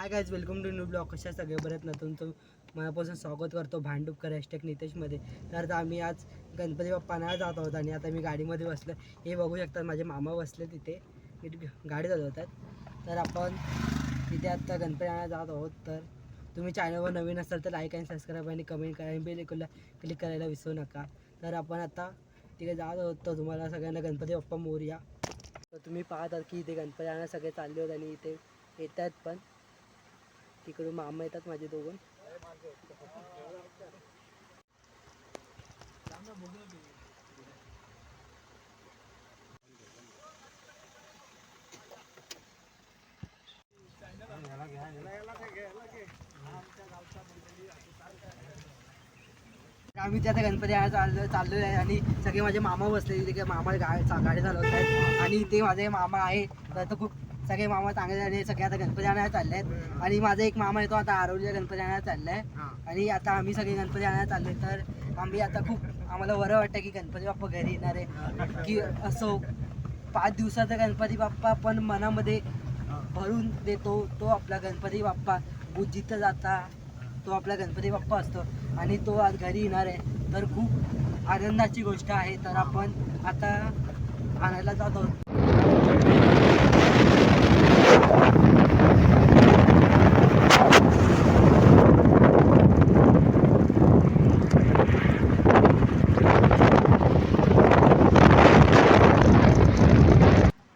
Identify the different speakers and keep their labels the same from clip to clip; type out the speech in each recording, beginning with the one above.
Speaker 1: Hi guys welcome to new blog कशा सगळे? बरेच ना तुमचं मनापासून स्वागत करतो भांडुपकर हॅशटॅग नितेशमध्ये. तर आता आम्ही आज गणपती बाप्पांना जात आहोत आणि आता मी गाडीमध्ये बसलो हे बघू शकतात माझे मामा बसले तिथे. मी गाडी चालवतात. तर आपण तिथे आता गणपती आणायला जात आहोत. तर तुम्ही चॅनलवर नवीन असाल तर लाईक आणि सबस्क्राईब आणि कमेंट करा. आणि बेल क्लिक करायला विसरू नका. तर आपण आता तिथे जात आहोत. तर तुम्हाला सगळ्यांना गणपती बाप्पा मोरया. तर तुम्ही पाहतात की इथे गणपती आणायला सगळे चालले होते आणि इथे येत आहेत पण. तिकडून मामा येतात माझे दोघं. आम्ही त्या गणपती आणायला चाललो चाललो आहे आणि सगळे माझे मामा बसले तिथे मामा गाडी गाडी चालवत आहेत आणि ते माझे मामा आहे. तर खूप सगळे मामा चांगले आणि सगळे आता गणपती आणायला चालले आहेत आणि माझा एक मामा येतो आता आरोलीला गणपती आणायला चाललाय. आणि आता आम्ही सगळे गणपती आणायला चाललोय तर आम्ही आता खूप आम्हाला बरं वाटतं की गणपती बाप्पा घरी येणार आहे. की असो पाच दिवसाचा गणपती बाप्पा पण मनामध्ये भरून देतो तो आपला गणपती बाप्पा. जिथं जाता तो आपला गणपती बाप्पा असतो. आणि तो आज घरी येणार आहे. तर खूप आनंदाची गोष्ट आहे. तर आपण आता आणायला जातो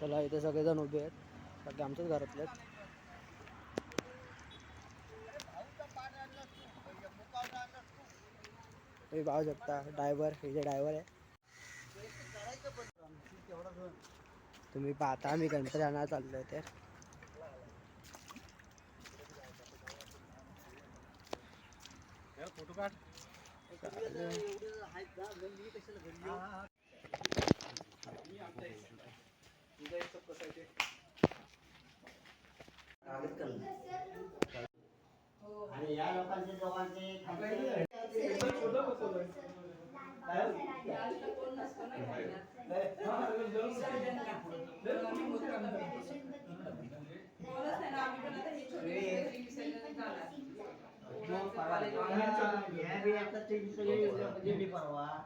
Speaker 1: चला इथे सगळेजण उभे आहेत सगळे आमच्याच घरातले आहेत तुम्ही पाहू शकता ड्रायव्हर इथे ड्रायव्हर आहे. तुम्ही पाहता आम्ही गणपती आणायला आहे तर.
Speaker 2: आणि या लोकांचे दोघांचे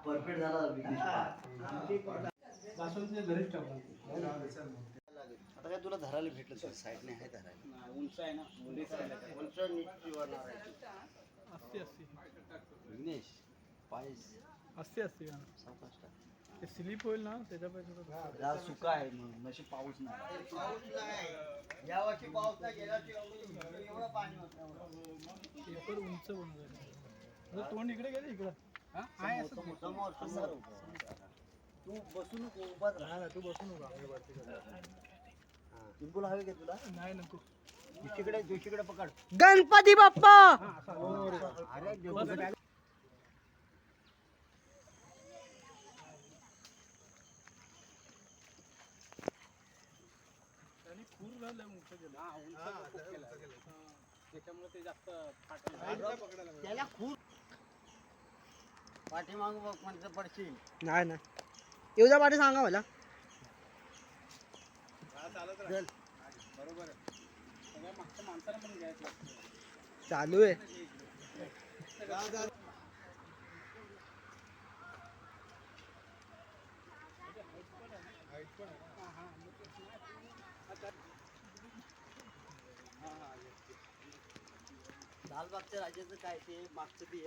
Speaker 2: परफेक्ट झाला आता काय तुला धरायला भेटलं साईडने? आहे धरायला. उंच आहे ना उंच नीट विघ्नेश पायस
Speaker 3: असते असते
Speaker 2: सावकाश टाक.
Speaker 3: ते स्लिप होईल ना
Speaker 2: जरा सुका आहे म्हणून नशी पाऊस नाही. पाऊस नाही या वर्षी पाऊस नाही गेल्या वर्षी एवढं पाणी होतं
Speaker 3: पेपर उंच बनून जाईल. आता तोंड इकडे गेलं इकडं. हा? असं
Speaker 2: समोर तू. बसू नको उभाच राहा.
Speaker 3: तू बसू नका.
Speaker 2: टिंपूला हवे का तुला?
Speaker 3: नाही नको.
Speaker 2: दुसरीकडे दुसरीकडे पकड.
Speaker 1: गणपती बाप्पा!
Speaker 2: अरे देव-
Speaker 3: आणि खूर झालं उंच गेलं त्याच्यामुळे ते जास्त फाटलं
Speaker 2: त्याला खूप पाठीमाग बघ पडशील.
Speaker 1: नाही ना येऊ द्या पाठी सांगा मला.
Speaker 2: चल.
Speaker 3: बरोबर आहे. सगळ्या मागच्या माणसाला पण घ्यायचं लागतं
Speaker 1: चालू आहे.
Speaker 2: लालबागच्या राजाचं काय ते? मागचं ते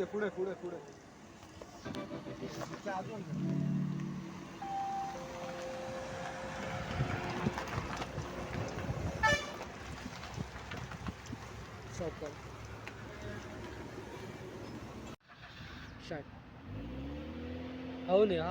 Speaker 2: दे पुढे पुढे पुढे हो नाही हा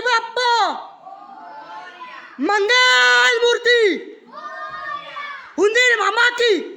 Speaker 2: गणपती बाप्पा. मंगल मूर्ती. उंदीर मामा की.